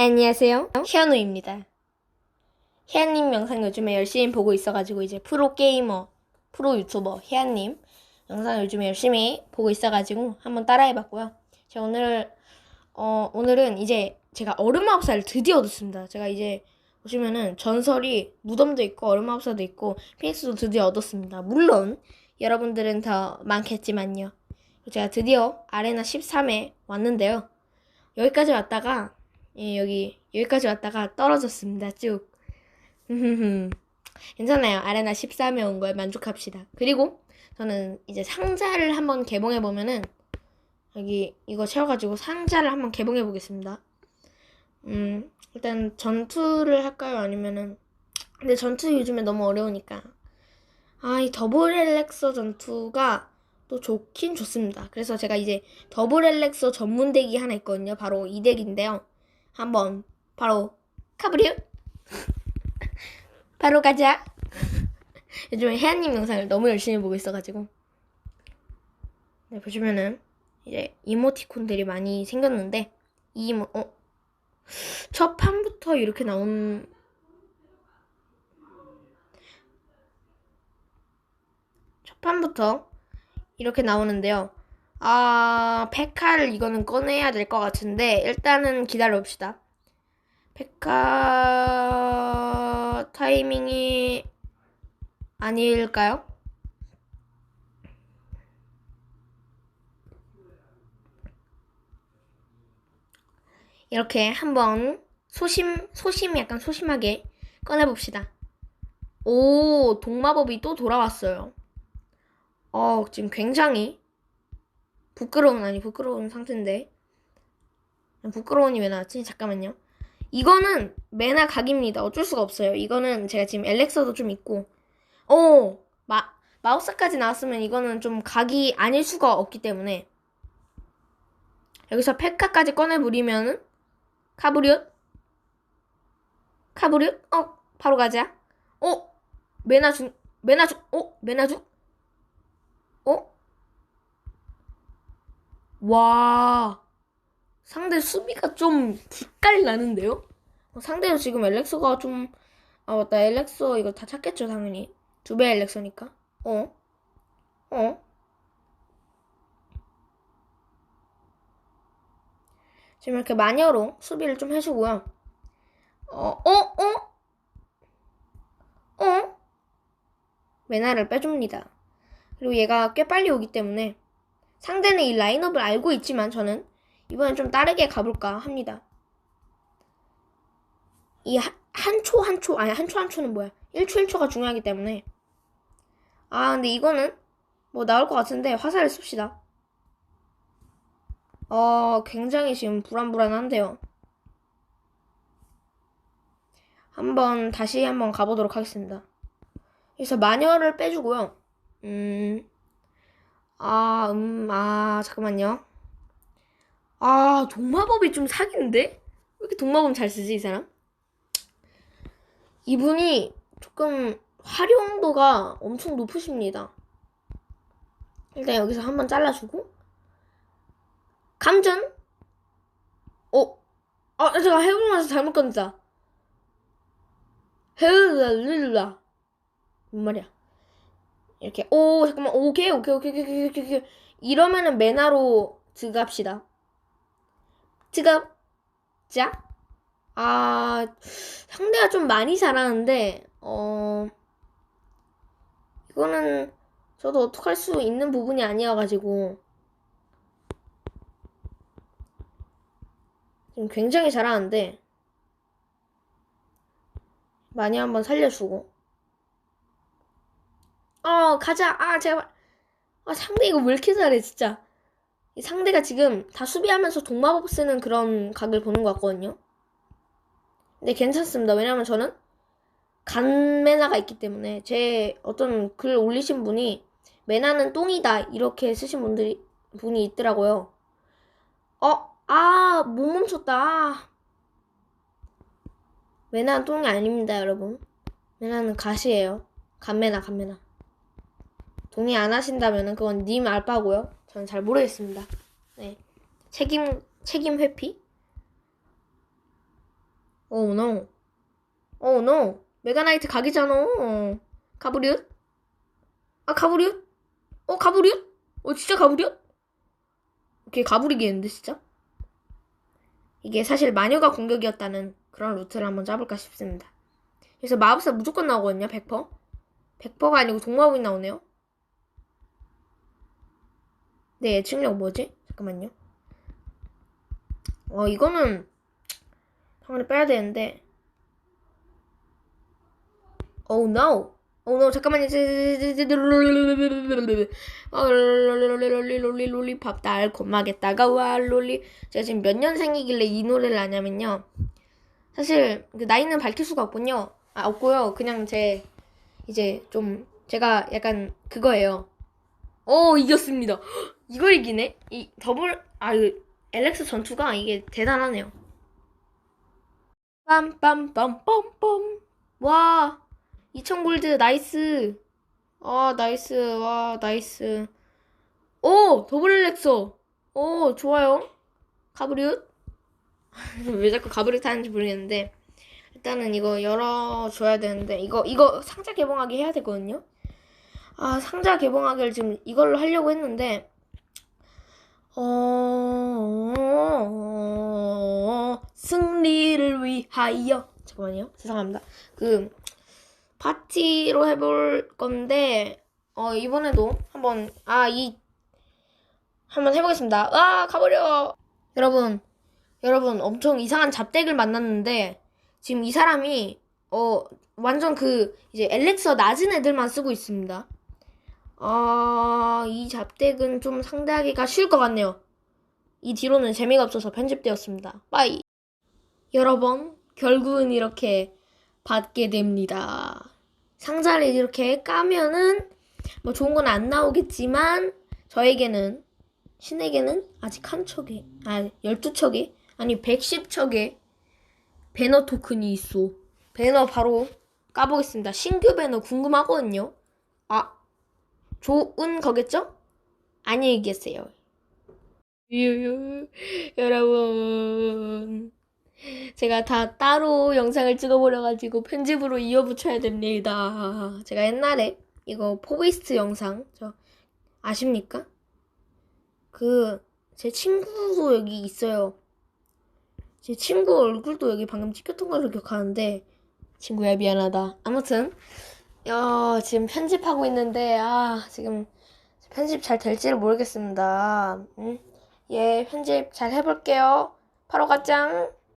안녕하세요. 현우입니다. 혜안님 영상 요즘에 열심히 보고 있어가지고 이제 프로 게이머, 프로 유튜버 혜안님 영상 요즘에 열심히 보고 있어가지고 한번 따라해봤고요. 제가 오늘 어 오늘은 이제 제가 얼음마법사를 드디어 얻었습니다. 제가 이제 보시면은 전설이 무덤도 있고 얼음마법사도 있고 피닉스도 드디어 얻었습니다. 물론 여러분들은 더 많겠지만요. 제가 드디어 아레나 13에 왔는데요. 여기까지 왔다가 예, 여기 여기까지 왔다가 떨어졌습니다. 쭉. 괜찮아요. 아레나 13에 온 거에 만족합시다. 그리고 저는 이제 상자를 한번 개봉해 보면은 여기 이거 채워가지고 상자를 한번 개봉해 보겠습니다. 음 일단 전투를 할까요? 아니면은 근데 전투 요즘에 너무 어려우니까 아 이 더블 엘렉서 전투가 또 좋긴 좋습니다. 그래서 제가 이제 더블 엘렉서 전문 덱이 하나 있거든요. 바로 이 덱인데요. 한번 바로 가브리오 바로 가자. 요즘에 혜안님 영상을 너무 열심히 보고 있어가지고 네 보시면은 이제 이모티콘들이 많이 생겼는데 이 이모 어? 첫 판부터 이렇게 나온 첫 판부터 이렇게 나오는데요. 아, 페카를 이거는 꺼내야 될 것 같은데, 일단은 기다려 봅시다. 페카 타이밍이 아닐까요? 이렇게 한번 소심, 소심, 약간 소심하게 꺼내 봅시다. 오, 동마법이 또 돌아왔어요. 어, 지금 굉장히 부끄러운 아니 부끄러운 상태인데 부끄러운이 왜 나왔지? 잠깐만요. 이거는 메나 각입니다. 어쩔 수가 없어요. 이거는 제가 지금 엘렉서도 좀 있고 오 마, 마우스까지 나왔으면 이거는 좀 각이 아닐 수가 없기 때문에 여기서 페카까지 꺼내 부리면은 카브리옷 카브리옷 어 바로 가자 어 메나 중 메나 중어 메나 중 어? 와, 상대 수비가 좀 기깔 나는데요? 어, 상대도 지금 엘렉서가 좀, 아, 맞다. 엘렉서 이거 다 찾겠죠, 당연히. 두 배 엘렉서니까. 어? 어? 지금 이렇게 마녀로 수비를 좀 해주고요. 어, 어, 어? 어? 메나를 빼줍니다. 그리고 얘가 꽤 빨리 오기 때문에 상대는 이 라인업을 알고 있지만 저는 이번엔 좀 다르게 가볼까 합니다. 이 한 초 한 초, 아니 한 초 한 초는 뭐야? 1초 1초가 중요하기 때문에 아 근데 이거는 뭐 나올 것 같은데 화살을 씁시다. 어 굉장히 지금 불안불안한데요. 한번 다시 한번 가보도록 하겠습니다. 그래서 마녀를 빼주고요. 음, 아, 음, 아, 잠깐만요. 아, 동마법이 좀 사기인데? 왜 이렇게 동마법 잘 쓰지, 이 사람? 이분이 조금 활용도가 엄청 높으십니다. 일단 여기서 한번 잘라주고. 감전? 어? 아, 제가 해보면서 잘못 건다. 헤르르라. 뭔 말이야? 이렇게 오 잠깐만 오케이 오케이 오케이 오케이 오케이 오케이. 이러면은 메나로 들어갑시다. 들어갑자. 아 상대가 좀 많이 잘하는데 어 이거는 저도 어떡할 수 있는 부분이 아니어가지고 지금 굉장히 잘하는데 많이 한번 살려주고 어, 가자. 아, 제발. 아, 상대 이거 왜 이렇게 잘해, 진짜. 이 상대가 지금 다 수비하면서 동마법 쓰는 그런 각을 보는 것 같거든요. 근데 괜찮습니다. 왜냐면 저는 간메나가 있기 때문에 제 어떤 글 올리신 분이 메나는 똥이다 이렇게 쓰신 분들이 분이 있더라고요. 어, 아, 못 멈췄다. 메나는 똥이 아닙니다, 여러분. 메나는 가시예요. 간메나, 간메나. 동의 안 하신다면 그건 님 알바고요. 저는 잘 모르겠습니다. 네. 책임 책임 회피? 오, 노. 오, 노. 메가나이트 각이잖아. 가브리웃? 아, 가브리웃? 어, 가브리웃? 어, 진짜 가브리웃? 오케이, 가브리겠는데, 진짜? 이게 사실 마녀가 공격이었다는 그런 루트를 한번 짜볼까 싶습니다. 그래서 마법사 무조건 나오거든요, 100%. 100%가 아니고 동마법이 나오네요. 네, 예측력 뭐지? 잠깐만요. 어, 이거는 당연히 빼야 되는데. Oh no. Oh no. 잠깐만요. 롤리 롤리 롤리롤리밥 달콤하게 따가워 롤리. 제가 지금 몇 년생이길래 이 노래를 아냐면요. 사실 그 나이는 밝힐 수가 없군요. 아, 없고요. 그냥 제 이제 좀 제가 약간 그거예요. 오, 이겼습니다. 이걸 이기네? 이 더블 아, 이 엘렉스 전투가 이게 대단하네요. 빰빰빰빰빰. 와, 2000 골드 나이스. 아, 나이스. 와, 나이스. 오, 더블 엘렉서. 오, 좋아요. 가브리웃? 왜 자꾸 가브리웃 하는지 모르겠는데 일단은 이거 열어줘야 되는데 이거 이거 상자 개봉하기 해야 되거든요. 아, 상자 개봉하기를 지금 이걸로 하려고 했는데 어, 승리를 위하여. 잠깐만요. 죄송합니다. 그, 파티로 해볼 건데, 어, 이번에도 한번, 아, 이, 한번 해보겠습니다. 아, 가버려! 여러분, 여러분, 엄청 이상한 잡덱을 만났는데, 지금 이 사람이, 어, 완전 그, 이제 엘렉서 낮은 애들만 쓰고 있습니다. 아, 이 잡덱은 좀 상대하기가 쉬울 것 같네요. 이 뒤로는 재미가 없어서 편집되었습니다. 빠이. 여러분, 결국은 이렇게 받게 됩니다. 상자를 이렇게 까면은 뭐 좋은 건 안 나오겠지만 저에게는 신에게는 아직 한 척에 아 12척에 아니 110척에 배너 토큰이 있어. 배너 바로 까보겠습니다. 신규 배너 궁금하거든요. 아 좋은 거겠죠? 안녕히 계세요. 유유 여러분 제가 다 따로 영상을 찍어버려가지고 편집으로 이어붙여야 됩니다. 제가 옛날에 이거 포비스트 영상 저 아십니까? 그 제 친구도 여기 있어요. 제 친구 얼굴도 여기 방금 찍혔던 걸로 기억하는데 친구야 미안하다. 아무튼 야, 지금 편집하고 있는데, 아, 지금 편집 잘 될지를 모르겠습니다. 음, 예, 편집 잘 해볼게요. 바로 가짱.